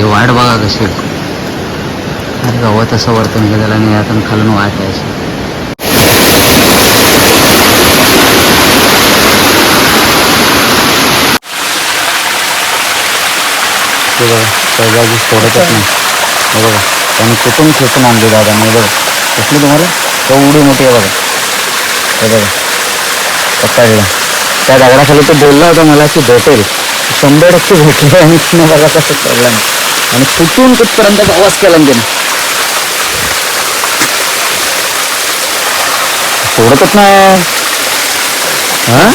ही वाट बघा कशी आहे. अरे गवत असं वरतून गेलेलं आणि यातून खालून वाट आहे. अशी सोडतच नाही हे बघा त्यांनी कुठून खेचून आणली दादा नाही बघा. कसली तुम्हाला? एवढी मोठी आहे बघा. हे बघा. पकडला त्या दगडाखाली तो बोलला होता मला की भेटेल. शंभर टक्के भेटले आणि बघा कसं चढला नाही. आणि कुठून कुठपर्यंत प्रवास केला त्याने सोडतच नाही. हा?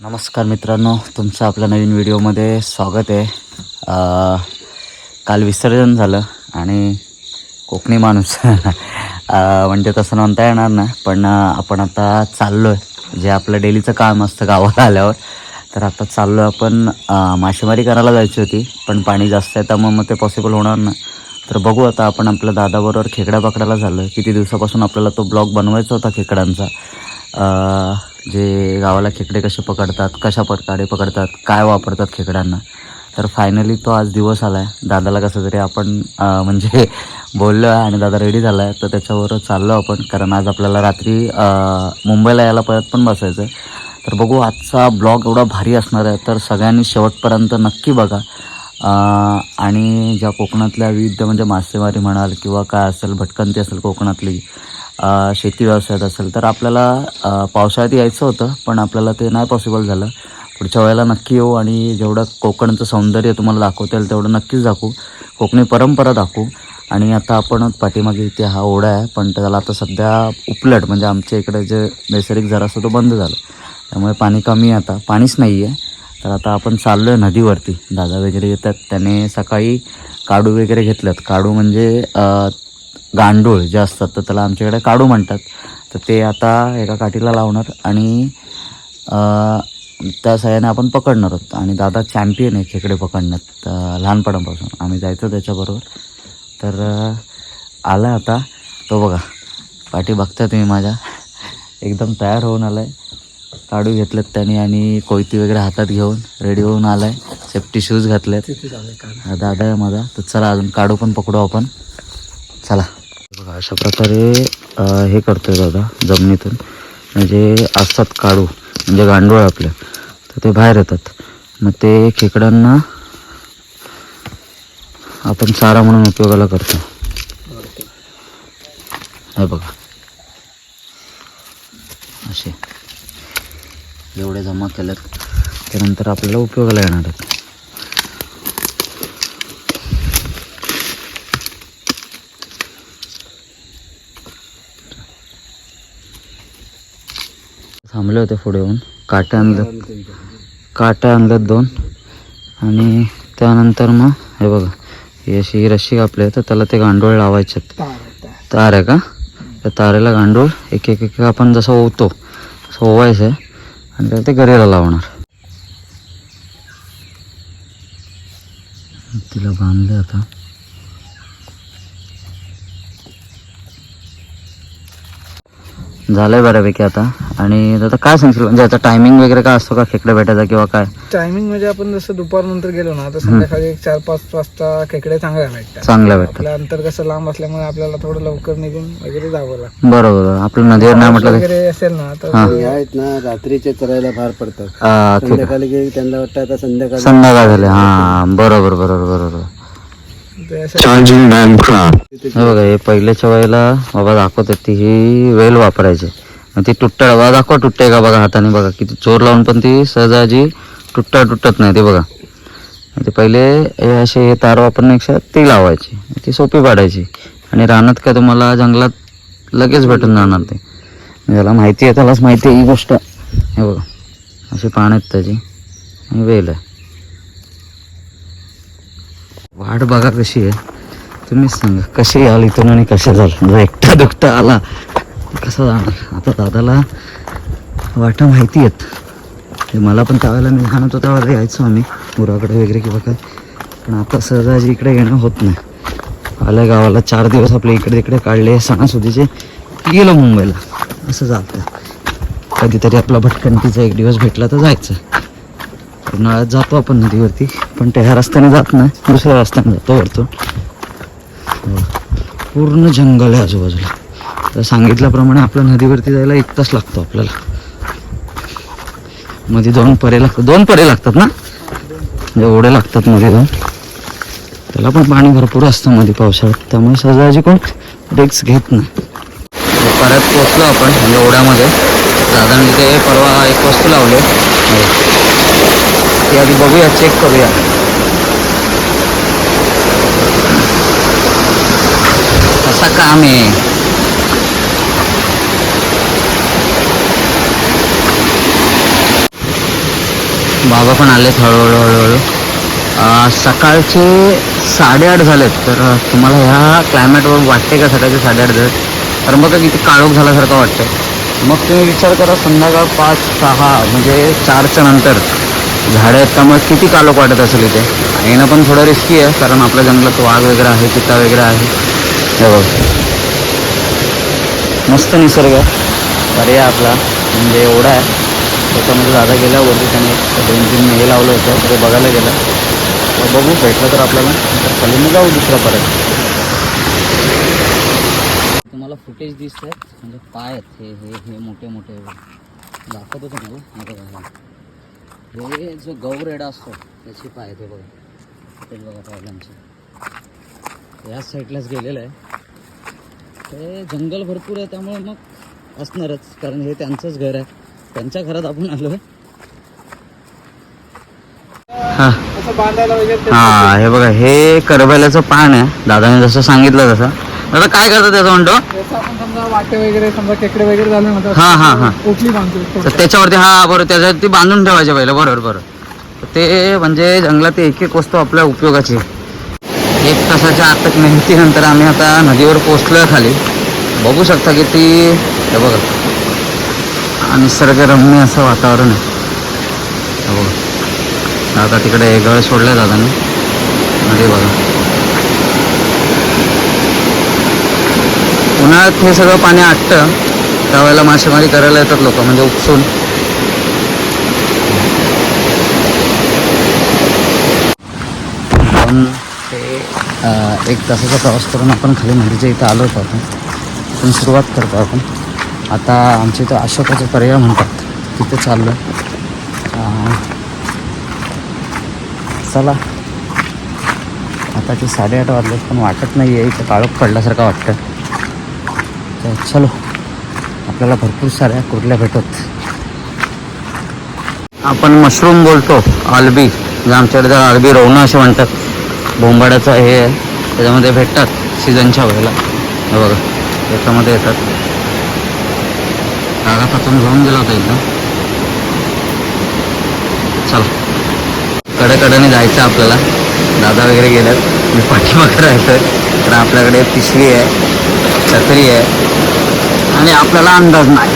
नमस्कार मित्रांनो तुमचं आपल्या नवीन व्हिडिओमध्ये स्वागत आहे. काल विसर्जन झालं आणि कोकणी माणूस. म्हणजे तसं म्हणता येणार नाही पण आपण आता चाललो आहे जे आपलं डेलीचं काम असतं गावाला आल्यावर. तर आता चाललो आपण मासेमारी करायला जायची होती पण पाणी जास्त आहे त्यामुळे मग ते पॉसिबल होणार नाही. तर बघू आता आपण आपल्या दादाबरोबर खेकड्या पकडायला झालो किती दिवसापासून आपल्याला तो ब्लॉग बनवायचा होता खेकड्यांचा. जे गावाला खेकडे कसे पकडतात कशा प्रकारे पकडतात काय वापरतात खेकड्यांना. तर फायनली तो आज दिवस आला आहे दादाला कसं तरी आपण म्हणजे बोललो आहे आणि दादा रेडी झाला आहे तर त्याच्यावर चाललो आपण कारण आज आपल्याला रात्री मुंबईला यायला परत पण बसायचं आहे तर बघू आजचा ब्लॉग एवढा भारी असणार आहे. तर सगळ्यांनी शेवटपर्यंत नक्की बघा. आणि ज्या कोकणातल्या विविध म्हणजे मासेमारी म्हणाल किंवा काय असेल भटकंती असेल कोकणातली शेती व्यवसायात असेल तर आपल्याला पावसाळ्यात यायचं होतं पण आपल्याला ते नाही पॉसिबल झालं. पुढच्या वेळेला नक्की येऊ आणि जेवढं कोकणचं सौंदर्य तुम्हाला दाखवता येईल तेवढं नक्कीच दाखवू. कोकणी परंपरा दाखवू. आणि आता आपण पाठीमागे इथे हा ओढा आहे पण त्याला आता सध्या उपलट म्हणजे आमच्या इकडे जे नैसर्गिक जरासं असतो तो बंद झाला. त्यामुळे पाणी कमी आहे आता. पाणीच नाही आहे तर आता आपण चाललो आहे नदीवरती. दादा वगैरे येतात. त्याने सकाळी काडू वगैरे घेतल्यात. काडू म्हणजे गांडूळ जे असतात तर त्याला आमच्याकडे काडू म्हणतात. तर ते आता एका काठीला लावणार आणि त्या सहाय्याने आपण पकडणार आहोत. आणि दादा चॅम्पियन आहे खेकडे पकडण्यात लहानपणापासून. आम्ही जायचो त्याच्याबरोबर. तर आला आता. तो बघा पाठी बघता तुम्ही माझ्या. एकदम तयार होऊन आला आहे काढू घेतलेत त्याने आणि कोयती वगैरे हातात घेऊन रेडी होऊन आला आहे सेफ्टी शूज घातलेत. हा दादा आहे माझा. तर चला अजून काढू पण पकडू आपण. चला. बघा अशा प्रकारे हे करतोय दादा जमिनीतून. म्हणजे असतात काळू म्हणजे गांडूळ आपल्या तर ते बाहेर येतात. मग ते खेकड्यांना आपण चारा म्हणून उपयोगाला करतो. हे बघा. असे. एवढे जमा केलेत. त्यानंतर आपल्याला उपयोगाला येणार आहेत. थांबले होते पुढे येऊन. काटे आणलं. काटे आणल्यात दोन. आणि त्यानंतर मग हे बघा ही अशी ही रस्सी कापली आहे तर त्याला ते गांडोळ लावायचे तार आहे का? त्या तारेला गांडूळ एक एक एक आपण जसं ओवतो तसं ओवायचं आहे. आणि त्याला ते गरेला लावणार. तिला बांधले आता. झालंय बऱ्यापैकी आता. आणि आता काय सांगशील? म्हणजे आता टायमिंग वगैरे काय असतो का खेकडे भेटायचा किंवा काय? टायमिंग म्हणजे आपण जसं दुपार नंतर गेलो ना तर संध्याकाळी एक चार पाच वाजता खेकडे चांगल्या भेटतात. चांगल्या भेटतात. आपलं अंतर कसं लांब असल्यामुळे आपल्याला थोडं लवकर निघून वगैरे जावं लागतं. बरोबर. आपलं नदीवर नाही म्हटलं तर- वगैरे असेल ना तर हा. आहेत ना रात्रीचे चरायला बाहेर पडतात. आ, संध्याकाळी गेली त्यांना वाटतं आता संध्याकाळी संध्याकाळ झाले. हा बरोबर बरोबर बरोबर. चार्जिंग असं हे बघा हे पहिल्याच्या वेळेला बाबा दाखवत ती ही वेल वापरायची. ती तुटता बाबा दाखवा तुटते का बघा हाताने बघा किती चोर लावून पण ती सहजाजी तुटता तुटत नाही ते बघा. ते पहिले हे असे हे तार वापरण्यापेक्षा ती लावायची. ती सोपी पाडायची. आणि रानात काय तुम्हाला जंगलात लगेच भेटून जाणार ते. ज्याला माहिती आहे त्यालाच माहिती आहे ही गोष्ट. हे बघा अशी पान आहेत त्याची. आणि वेल आहे. वाट बघा कशी आहे. तुम्हीच सांगा कशी आली इथून आणि कशा झालं? जर म्हणजे एकटा दुखता आला. कसं जाणार? आता दादाला वाटा माहिती आहेत. मला पण त्यावेळेला मी लहान होतो त्यावेळेला यायचो आम्ही. मुराकडे वगैरे किंवा काय. पण आता सहजाजी इकडे येणं होत नाही. आल्या गावाला चार दिवस आपले इकडे तिकडे काढले सणासुदीचे. गेलो मुंबईला. असं जातं कधीतरी आपला भटकंतीचा एक दिवस भेटला तर जायचं. उन्हाळ्यात जातो आपण नदीवरती पण त्या ह्या रस्त्याने जात नाही. दुसऱ्या रस्त्याने जातो वरतून. पूर्ण जंगल आहे आजूबाजूला. तर सांगितल्याप्रमाणे आपल्या नदीवरती जायला एक तास लागतो आपल्याला. मध्ये दोन परे लागतात. दोन परे लागतात ना? म्हणजे ओढे लागतात मध्ये दोन. त्याला पण पाणी भरपूर असतं मध्ये पावसाळ्यात. त्यामुळे सहजाजी कोण रिक्स घेत नाही. परत पोचलो आपण म्हणजे ओढ्यामध्ये साधारण तिथे परवा एक वस्तू लावले. हो. ती आधी बघूया चेक करूया कसा काम आहे बाबा पण आलेत हळूहळू हळूहळू. सकाळचे साडेआठ झालेत तर तुम्हाला ह्या क्लायमेटवर वाटते का सकाळचे साडेआठ झालेत? तर मग इथे काळोख झाल्यासारखं वाटतं मग तुम्ही विचार करा संध्याकाळ पाच सहा म्हणजे चारच्या नंतर. झाडं आहेत त्यामुळे किती काळोख वाटत असेल इथे? येणं पण थोडं रिस्की आहे कारण आपल्या जंगलात वाघ वगैरे आहे चित्ता वगैरे आहे. हे बघ. मस्त निसर्ग पर्याय आपला. म्हणजे एवढा आहे. त्याच्यामध्ये दादा गेल्यावरती त्याने दोन तीन हे लावलं होतं. ते बघायला गेलं. तर बघू भेटलं तर आपल्याला. तर खाली जाऊ दुसरा परत. तुम्हाला फुटेज दिसत आहेत म्हणजे पाय आहेत. हे हे हे मोठे मोठे. दाखवतो तुम्हाला. आता हे जो गौरेडा असतो त्याची पाय हे बघा. फुटेज बघा पायलांचे याच साईडलाच गेलेलं आहे. ते जंगल भरपूर आहे त्यामुळे मग असणारच. कारण हे त्यांचंच घर आहे. त्यांच्या घरात आपण आलो हा. ते- हा हे बघा हे करबेल्याचं पान आहे. दादाने जसं सांगितलं तसं. दादा काय करतात त्याचं म्हणतो? जसं आपण समजा वाटे वगैरे समजा केकडे वगैरे झाले ना तर हा, हा, हा. बांधतो तर त्याच्यावरती हा बरोबर त्याच्यावरती बांधून ठेवायचे पहिलं बरोबर बरोबर. ते म्हणजे जंगलात एक एक वस्तू आपल्या उपयोगाची. एक तासाच्या आतक मेहनतीनंतर आम्ही आता नदीवर पोचलोय खाली. बघू शकता की ती हे बघा. आणि निसर्गरम्य असं वातावरण आहे. हे बघा. आता तिकडे गळ सोडलं दादाने. नदी बघा. उन्हाळ्यात हे सगळं पाणी आटतं. त्यावेळेला मासेमारी करायला येतात लोक म्हणजे उपसून. पण ते एक तासाचा प्रवास करून आपण खाली मंदिरच्या इथं आलो होतो आपण. इथून सुरुवात करतो आपण. आता आमच्या इथं अशोकाचा पर्याय म्हणतात. तिथे चाललो चला. आता ते साडेआठ वाजले पण वाटत नाही आहे इथं काळोख पडल्यासारखं वाटतं. तर चलो. आपल्याला भरपूर साऱ्या कुर्ल्या भेटत. आपण मशरूम बोलतो आलबी आमच्याकडे जर आलबी रोवणं असे म्हणतात. बोंबाड्याचं हे आहे. त्याच्यामध्ये भेटतात सीझनच्या वेळेला. हे बघा त्याच्यामध्ये येतात. कागद आपण घेऊन गेला होता एकदम चला. कडेकडेने जायचं आपल्याला. दादा वगैरे गेल्यात मी पाठीमागे राहतोय. तर आपल्याकडे पिशवी आहे. छत्री आहे. आणि आपल्याला अंदाज नाही.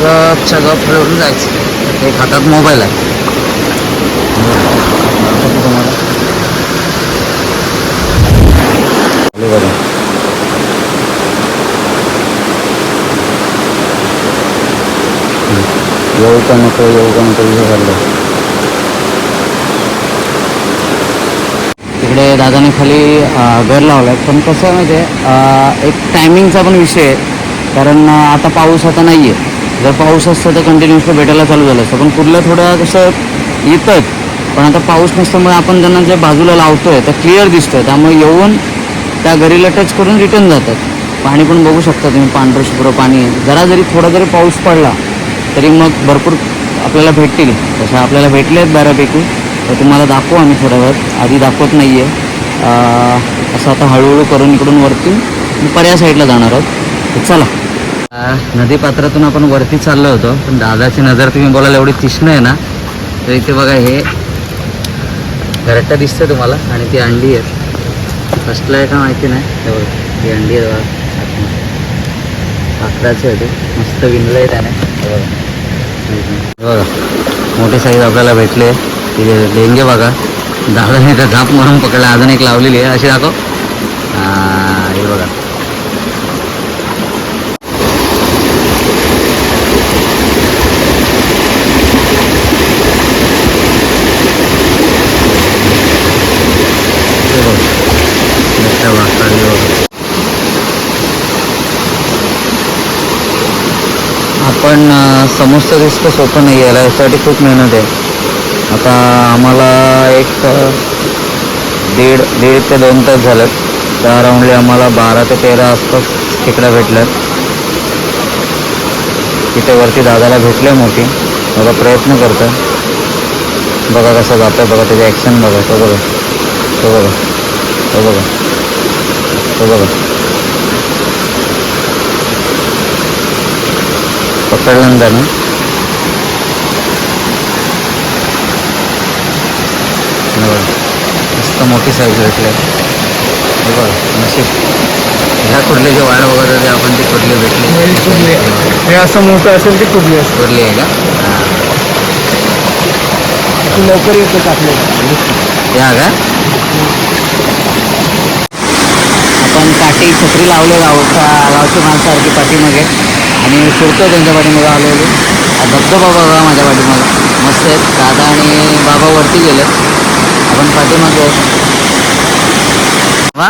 गपच्या गप फिरून जायचं. एक हातात मोबाईल आहे. तुम्हाला. येऊ का नको येऊ का नको झालं. चाललं दादाने खाली घर लावलं आहे पण कसं आहे माहिती आहे एक टायमिंगचा पण विषय आहे. कारण आता पाऊस आता नाही आहे जर पाऊस असतं तर कंटिन्युअसली भेटायला चालू झालं असतं. पण कुठलं थोडं कसं येतंच पण आता पाऊस नसल्यामुळे आपण त्यांना जे बाजूला लावतो आहे तर क्लिअर दिसतं त्यामुळे येऊन त्या घरीला टच करून रिटर्न जातात. पाणी पण बघू शकता तुम्ही पांढरं शुभ्र पाणी. जरा जरी थोडा जरी पाऊस पडला तरी मग भरपूर आपल्याला भेटतील. तसं आपल्याला भेटले आहेत बऱ्यापैकी. तर तुम्हाला दाखवू आम्ही थोड्या वेळात आधी दाखवत नाही आहे असं आता हळूहळू करून इकडून वरती पर्या साईडला जाणार आहोत. तर चला. नदीपात्रातून आपण वरती चाललो होतो. पण दादाची नजर तुम्ही बोलायला एवढी तीक्ष्ण आहे ना. तर इथे बघा हे घरट्टा दिसतं तुम्हाला आणि ती अंडी आहेत. फर्स्टला आहे का माहिती नाही. हे ती अंडी आहे बघा. आतमध्ये. होती मस्त विणलं आहे त्याने बघा मोठी साईज आपल्याला भेटले. तिथे देंगे बघा. दादाने तर झाप म्हणून पकडला अजून एक लावलेली आहे. अशी दाखव. हे बघा. आपण समोरचं दिसतं सोपं नाही याला यासाठी खूप मेहनत आहे. आता आम्हाला एक दीड दीड ते दोन तास झालं त्या राऊंडली आम्हाला बारा ते तेरा आसपास खेकडा भेटल्यात तिथे वरती दादाला भेटले मोठी. बघा प्रयत्न करतं बघा कसं जातं बघा त्याची ॲक्शन बघा. तो बघा. तो बघा. तो बघा. तो बघा. पकडल्यानंतर ना त्यानं हे बघा. मस्त मोठी साईज भेटली. हे बघा नशीब. ह्या कुठल्याची वाढ बघत होते आपण ती कुठली कुठली भेटली? हे असं मोठं असेल ती कुठली असेल कुठली आहे का? लवकर येतं आपल्याला या का? आपण काठी छत्री लावले गावच्या गावची माणसासारखी पाठीमागे. आणि फिरतो त्यांच्या पाठीमागे आलेलो. धबधबा बघा माझ्या पाठीमागे. मस्त आहेत. दादा आणि बाबा वरती गेले आपण पाठीमागे. वा.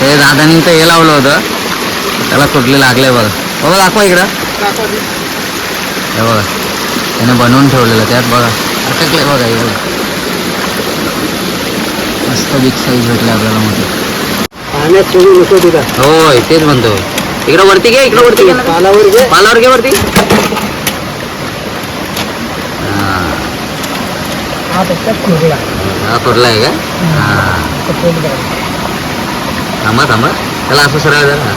ते दादानी तर हे लावलं होतं. त्याला कुठले लागले बघा. बघा दाखवा इकडं. हे बघा. त्याने बनवून ठेवलेलं त्यात बघा. अटकले बघा हे बघा मस्त बिग साईज भेटले आपल्याला मोठी. होय तेच म्हणतो इकडं वरती घे इकडं वरती घे. पालावर घे. वरती. हा, हा हा कुठला आहे का? थांबा थांबा. त्याला असं सरळ जरा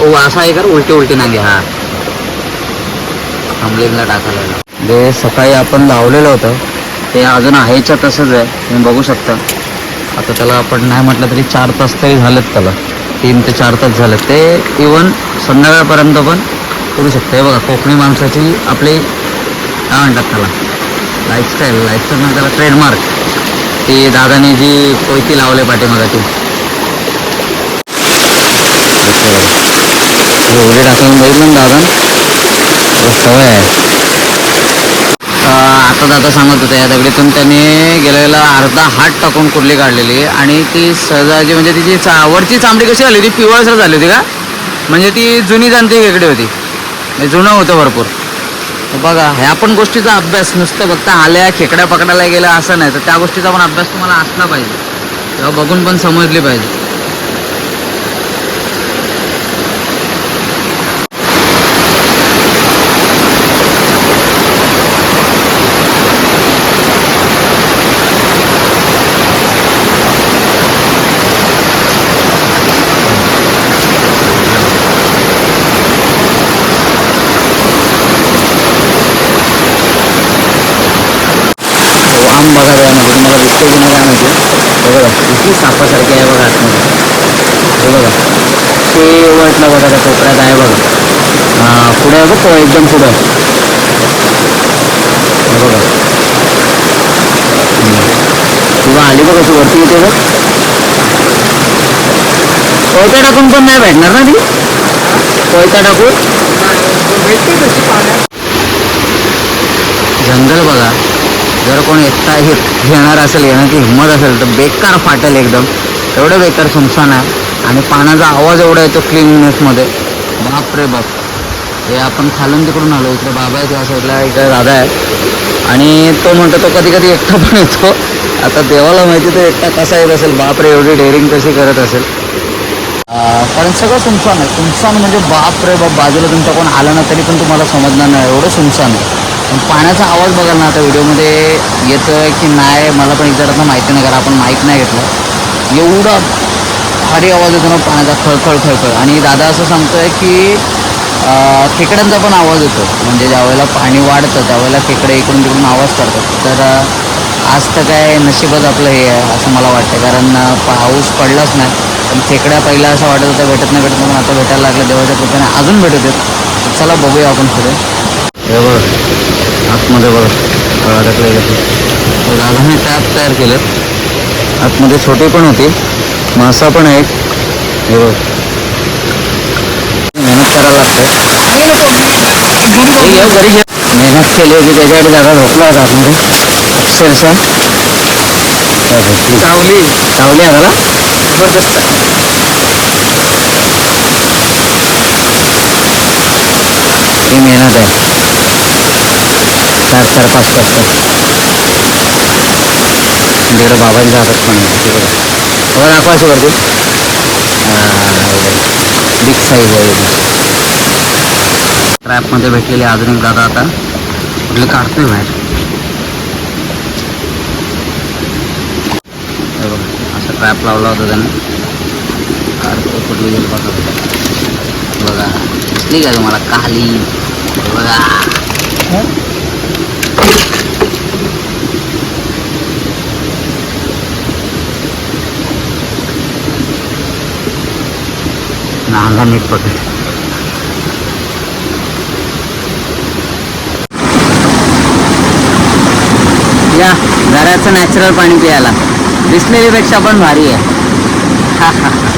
ओ, आहे का? उलटी उलटी नांगे हा. थांबलेला टाकायला. जे सकाळी आपण लावलेलं होतं. ते अजून आहेच्या तसंच आहे. तुम्ही बघू शकता. आता त्याला आपण नाही म्हटलं तरी चार तास तरी झालेत त्याला. तीन ते चार तास झालेत. ते इवन संध्याकाळपर्यंत पण करू शकते. बघा कोकणी माणसाची आपली काय म्हणतात त्याला? लाईफस्टाईल लाईफस्टाईल म्हणजे त्याला ट्रेडमार्क ती दादाने जी कोयती लावले पाठीमागा ती. एवढी टाकून बघितलं ना दादा सवय आहे. आता दादा सांगत होते या दगडीतून त्याने गेलेला अर्धा हात टाकून कुर्ली काढलेली आणि ती सहजाची म्हणजे तिची चा वरची चामडी कशी झाली होती पिवळसर झाली होती का? म्हणजे ती जुनी जाणती वेगळी होती. म्हणजे जुनं होतं भरपूर. बघा ह्या पण गोष्टीचा अभ्यास नुसतं फक्त आल्या खेकड्या पकडायला गेलं असं नाही. तर त्या गोष्टीचा पण अभ्यास तुम्हाला असला पाहिजे. तेव्हा बघून पण समजली पाहिजे वाम बघा त्यामध्ये तुम्हाला म्हणजे हे बघा किती सापासारखी आहे बघा आतमध्ये हे बघा ते शेवटला बघा त्या कोपऱ्यात आहे बघा हा पुढे आहे बघ एकदम पुढं हे बघा किंवा आली बघा तू वरती येते बघ कोयता टाकून पण नाही भेटणार ना ती? कोयता टाकून? भेटते कशी पाण्यात जंगल बघा जर कोण एकटा हे घेणार असेल येण्याची हिंमत असेल तर बेकार फाटेल एकदम. एवढं बेकार सुनसान आहे. आणि पाण्याचा आवाज एवढा येतो क्लिननेसमध्ये बाप रे बाप. हे आपण खालून तिकडून आलो इकडे बाबा आहे त्या साईडला इकडे दादा आहे. आणि तो म्हणतो तो कधी कधी एकटा पण येतो. आता देवाला माहिती तो एकटा कसा येत असेल? बाप रे एवढी डेअरिंग कशी करत असेल? कारण सगळं सुनसान आहे. सुनसान म्हणजे बाप रे बाप बाजूला तुमचा कोण आलं ना तरी पण तुम्हाला समजणार नाही. एवढं सुनसान आहे. पाण्याचा आवाज बघाल ना आता व्हिडिओमध्ये येतोय की नाही मला पण एकदा माहिती नाही कारण आपण माहीत नाही घेतलं. एवढा भारी आवाज येतो ना पाण्याचा खळखळ खळखळ. आणि दादा असं सांगतो आहे की खेकड्यांचा पण आवाज येतो. म्हणजे ज्यावेळेला पाणी वाढतं त्यावेळेला खेकडे इकडून तिकडून आवाज करतात तर आज तर काय नशीबच आपलं हे आहे असं मला वाटतं कारण पाऊस पडलाच नाही. पण खेकड्या पहिला असं वाटत होतं भेटत नाही भेटत नाही. पण आता भेटायला लागलं देवाच्या कृपेने अजून भेटत आहेत चला बघूया आपण पुढे. हे बघ. आतमध्ये बघ. अडकलेलं ते दादाने टॅप तयार केलेत आतमध्ये छोटी पण होती. मासा पण आहे एक. हे बघ. मेहनत करायला लागते. मेहनत केली होती त्याच्यासाठी दादा झोपला होता आतमध्ये. झोपली. चावली चावली आहे मला जबरदस्त. ही मेहनत आहे. चार चार पाच पाच तास तिकडे बाबांच्या हातात पण आहे. ते बघा दाखवा अशी वरती. बिग साईज आहे. ट्रॅपमध्ये भेटलेले अजून एक दादा आता कुठले काढतोय बाहेर? बघा असा ट्रॅप लावला होता त्याने. काढतो कुठली गेली बघा. बघा. दिसली का तुम्हाला काली? बघा. नांगा नीट पकड. या घराचं नॅचरल पाणी प्यायला. बिस्लेरीपेक्षा पण भारी आहे. हा हा हा.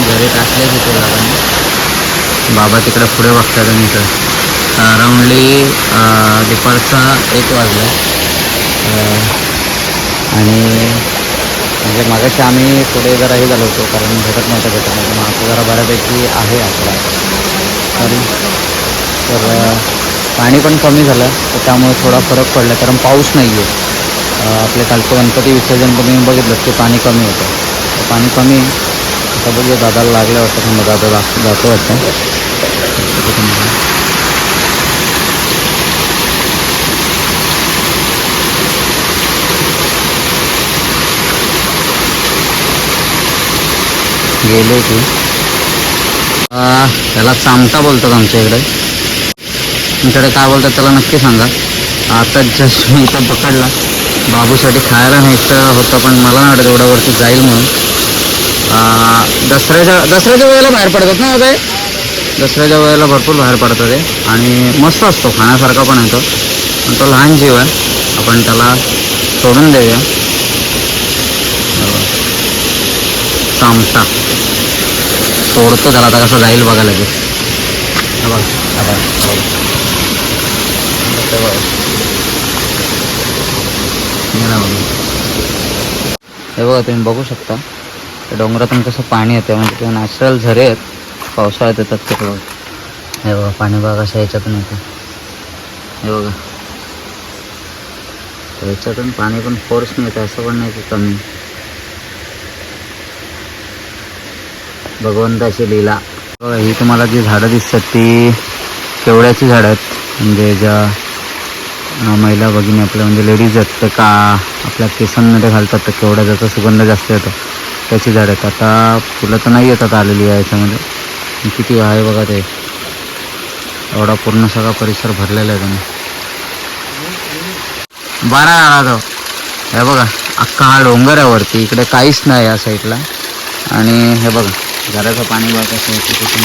घरी टाकले बाबा तिकडे पुढे बघतात आणि इथं अराऊंडली दुपारचा एक वाजला. आणि म्हणजे मागाशी आम्ही पुढे जरा हे झालो होतो कारण भेटत नव्हतं भेटत नव्हतं मग जरा बऱ्यापैकी आहे आकडा तरी तर पाणी पण कमी झालं. तर त्यामुळे थोडा फरक पडला कारण पाऊस नाही आहे आपले कालचं गणपती विसर्जन पण मी बघितलं की पाणी कमी होतं. तर पाणी कमी आहे आता बघूया दादाला लागल्या वाटतं थांबा दादा दाख जातो वाटतं. गेले की त्याला चामटा बोलतात आमच्या इकडे. तुमच्याकडे काय बोलतात त्याला नक्की सांगा. आता जस्ट मी इथं पकडला. बाबूसाठी खायला न्यायचं होतं पण मला नाही वाटत एवढ्यावरती जाईल म्हणून. दसऱ्याच्या दसऱ्याच्या वेळेला बाहेर पडतात ना ते दसऱ्याच्या वेळेला भरपूर बाहेर पडतं ते आणि मस्त असतो खाण्यासारखा पण येतो. पण तो लहान जीव आहे. आपण त्याला सोडून देऊया. हे चामटा सोडतो त्याला आता कसं जाईल बघा लगेच. हे बघा, हे बघा, हे बघा. तुम्ही बघू शकता. डोंगरातून कसं पाणी येतं म्हणजे ते नॅचरल झरे आहेत. पावसाळ्यात येतात तिकडं हे बघा पाणी बघा कशा याच्यातून येतं. हे बघा. तर याच्यातून पाणी पण फोर्सने येतं असं पण नाही की कमी. भगवंताची लीला. बघा ही तुम्हाला जी झाडं दिसतात ती केवड्याची झाडं आहेत? म्हणजे ज्या महिला भगिनी आपल्या म्हणजे लेडीज आहेत ते का आपल्या केसांमध्ये घालतात तर केवढा त्याचा सुगंध जास्त येतो? त्याची झाड आहेत. आता फुलं तर नाही येतात आलेली आहे याच्यामध्ये. किती आहे बघा ते. एवढा पूर्ण सगळा परिसर भरलेला आहे त्यांनी. बारा आला तो. हे बघा अख्खा हा डोंगर आहे वरती. इकडे काहीच नाही या साईडला. आणि हे बघा घराचं पाणी बघा कसं कुठून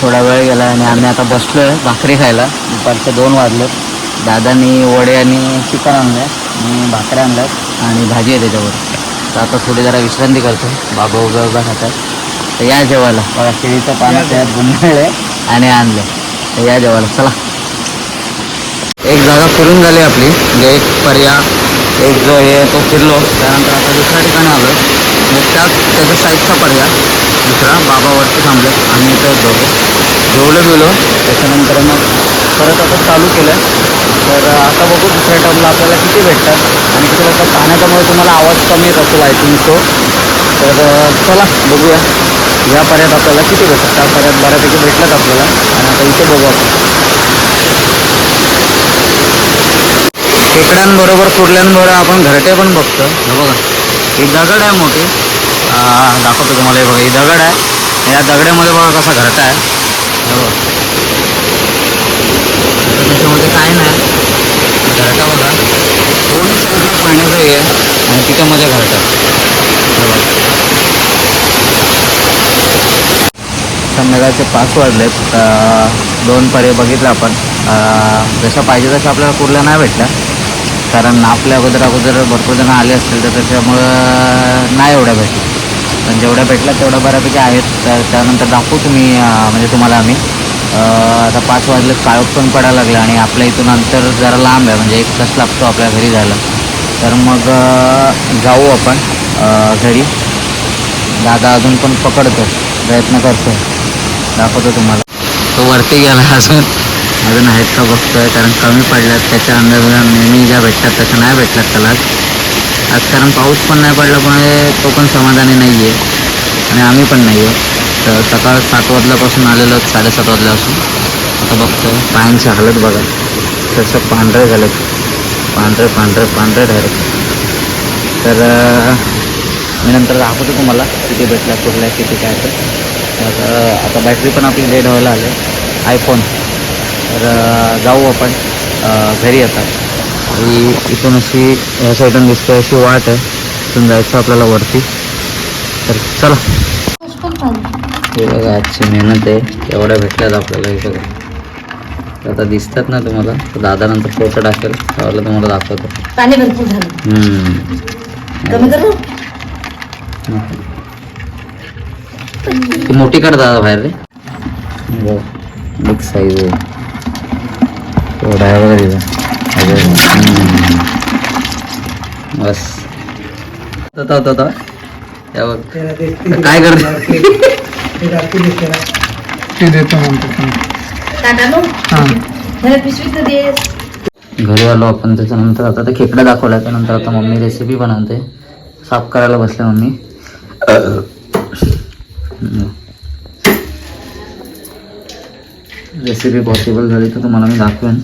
थोडा वेळ गेला आणि आम्ही आता बसलोय भाकरी खायला. दुपारचे दोन वाजले. दादानी वडे आणि चिकन आणलं भाकऱ्या आणल्यात आणि भाजी आहे त्याच्यावर. तर आता थोडी जरा विश्रांती करतो. बाबा उभ्या उभ्या खातात तर या जेवायला. बघा केळीचं पानं त्यात गुंडाळले आणि आणले. तर या जेवायला. चला. एक जागा फिरून झाली आपली. म्हणजे एक पर्याय एक जो हे तो फिरलो. त्यानंतर आता दुसऱ्या ठिकाणी आलो मग त्यात त्याच्या साईडचा पर्याय दुसरा बाबावरती थांबले. आम्ही इथं दोघे जेवलो गेलो त्याच्यानंतर मग परत आता चालू केलं. तर आता बघू दुसऱ्या टर्मला आपल्याला किती भेटतात. आणि किती भेटतात पाण्याच्यामुळे तुम्हाला आवाज कमी येत असेल आय थिंक सो तर चला बघूया. या पर्यायात आपल्याला किती भेटतात. त्या पर्यायात बऱ्यापैकी भेटतात आपल्याला. आणि आता इथे बघू आपण. खेकड्यांबरोबर कुर्ल्यांबरोबर आपण घरटे पण बघतो हे बघा. ही दगड आहे मोठी. दाखवतो तुम्हाला. हे बघा ही दगड आहे. या दगडामध्ये बघा कसा घरटा आहे. हे बघा. आता त्याच्यामध्ये काय नाही. घरटा बघा. दोन साईडला पाण्याचं हे आहे आणि तिथे घरटा. संध्याकाळचे पाच वाजलेत. दोन पर्याय बघितलं आपण. अं, जशा पाहिजे तशा आपल्याला कुर्ला नाही भेटल्या. कारण आपल्या अगोदर अगोदर भरपूर जण आले असतील तर त्याच्यामुळं नाही एवढ्या भेटल्या. पण जेवढ्या भेटल्या तेवढ्या बऱ्यापैकी आहेत. तर त्यानंतर दाखवू तुम्ही म्हणजे तुम्हाला आम्ही. आता पाच वाजले काळोख पण पडायला लागला आणि आपल्या इथून अंतर जरा लांब आहे म्हणजे एक तास लागतो आपल्या घरी जायला. तर मग जाऊ आपण घरी. दादा अजून पण पकडतो प्रयत्न करतो. दाखवतो तुम्हाला. तो वरती गेला अजून. अजून आहेत का बघतोय कारण कमी पडल्यात त्याच्या अंदाजा नेहमी ज्या भेटतात तसं नाही भेटलात त्याला आज कारण पाऊस पण नाही पडल्यामुळे तो पण समाधानी नाही आहे आणि आम्ही पण नाही आहे तर सकाळ सात वाजल्यापासून आलेलं साडेसात वाजल्यापासून. आता बघतो पायांची हालत बघा. तसं पांढरे झालेत. पांढरे पांढरे पांढरे डायरेक्ट तर मी नंतर दाखवतो तुम्हाला किती भेटल्या आहे किती काय तर आता बॅटरी पण आपली डेड व्हायला आले आयफोन तर जाऊ आपण घरी आता. आणि इथून अशी ह्या साईडून दिसते अशी वाट आहे. इथून जायचं आपल्याला वरती. तर चला. हे बघा आजची मेहनत आहे. एवढ्या भेटल्यात आपल्याला हे बघा. आता दिसतात ना तुम्हाला? दादा नंतर फोटो टाकेल. त्यावेळेला तुम्हाला दाखवतो. पाणी भरपूर झालं. करू? मोठी काढ दादा बाहेर रे. बिग साईज आहे. एवढा हम्म. बस. होता होता काय करते? ते देतो हा. घरी आलो आपण त्याच्यानंतर आता ते खेकडा दाखवला त्यानंतर आता मम्मी रेसिपी बनवते. साफ करायला बसले मम्मी. रेसिपी पॉसिबल झाली तर तुम्हाला मी दाखवेन.